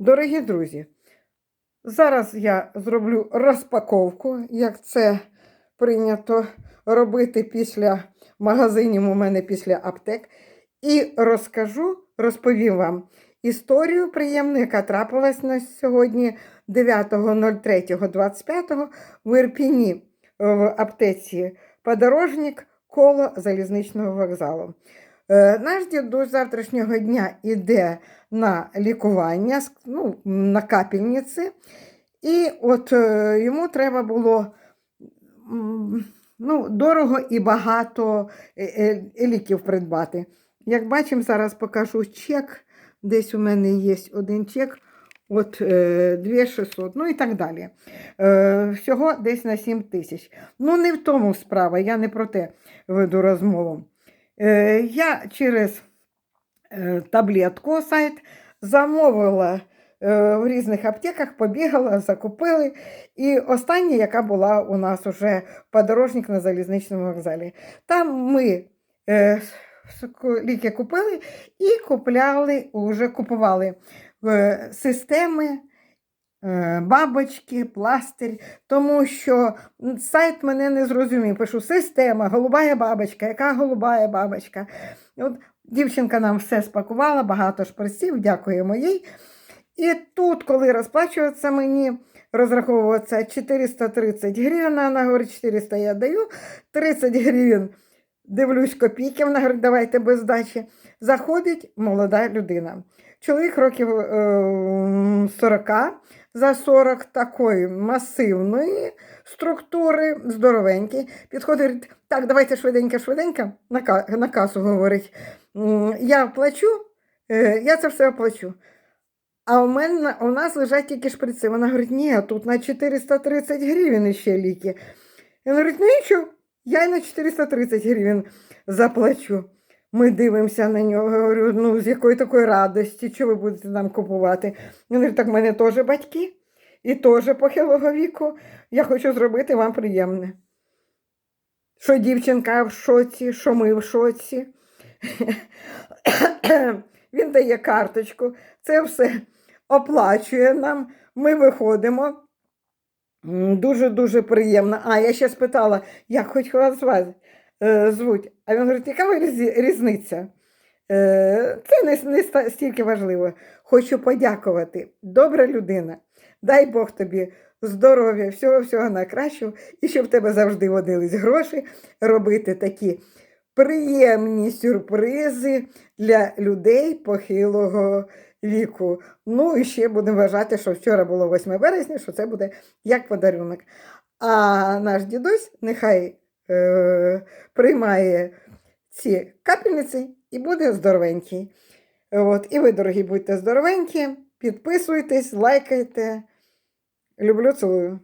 Дорогі друзі, зараз я зроблю розпаковку, як це прийнято робити після магазинів у мене після аптек. І розкажу, розповім вам історію приємну, яка трапилась на сьогодні 9.03.25 в Ірпіні в аптеці Подорожник коло залізничного вокзалу. Е, Наш дідусь завтрашнього дня йде на лікування, ну, на капельниці, і от е, йому треба було ну, дорого і багато е, ліків придбати. Як бачимо, зараз покажу чек. Десь у мене є один чек. От е, 2600, ну і так далі. Всього десь на 7 тисяч. Ну, не в тому справа, я не про те веду розмову. Е, я через е, таблетку сайт замовила е, в різних аптеках, побігала, закупили. І остання, яка була у нас уже подорожник на залізничному вокзалі. Там ми ліки купили і купляли, уже купували системи. Е, Бабочки, пластир, тому що сайт мене не зрозумів. Пишу система, голубая бабочка, яка голубая бабочка. От дівчинка нам все спакувала, багато шприців, дякуємо їй. І тут, коли розплачуватися мені, розраховуватися 430 гривень, вона говорить, 400 я даю, 30 гривень дивлюсь копійки, вона говорить, давайте без здачі. Заходить молода людина. Чоловік років е, 40, за 40 такої масивної структури, здоровенький. Підходить, так, давайте швиденько, швиденько, на, касу говорить. Я плачу, е, я це все оплачу. А у мене у нас лежать тільки шприци. Вона говорить, ні, тут на 430 гривень ще ліки. Він говорить, ну нічого, я й на 430 гривень заплачу. Ми дивимося на нього. Говорю, ну з якої такої радості, що ви будете нам купувати? Він говорить, так в мене теж батьки і теж похилого віку. Я хочу зробити вам приємне. Що дівчинка в шоці, що ми в шоці. Він дає карточку, це все оплачує нам. Ми виходимо. Дуже-дуже приємно. А, я ще спитала, як хоч вас звати, звуть. А він говорить, яка різниця? Е, це не, не стільки важливо. Хочу подякувати. Добра людина. Дай Бог тобі здоров'я, всього-всього найкращого, і щоб в тебе завжди водились гроші, робити такі приємні сюрпризи для людей похилого віку. Ну і ще будемо вважати, що вчора було 8 березня, що це буде як подарунок. А наш дідусь нехай е, приймає ці капельниці і буде здоровенький. От, і ви, дорогі, будьте здоровенькі, підписуйтесь, лайкайте. Люблю, цілую.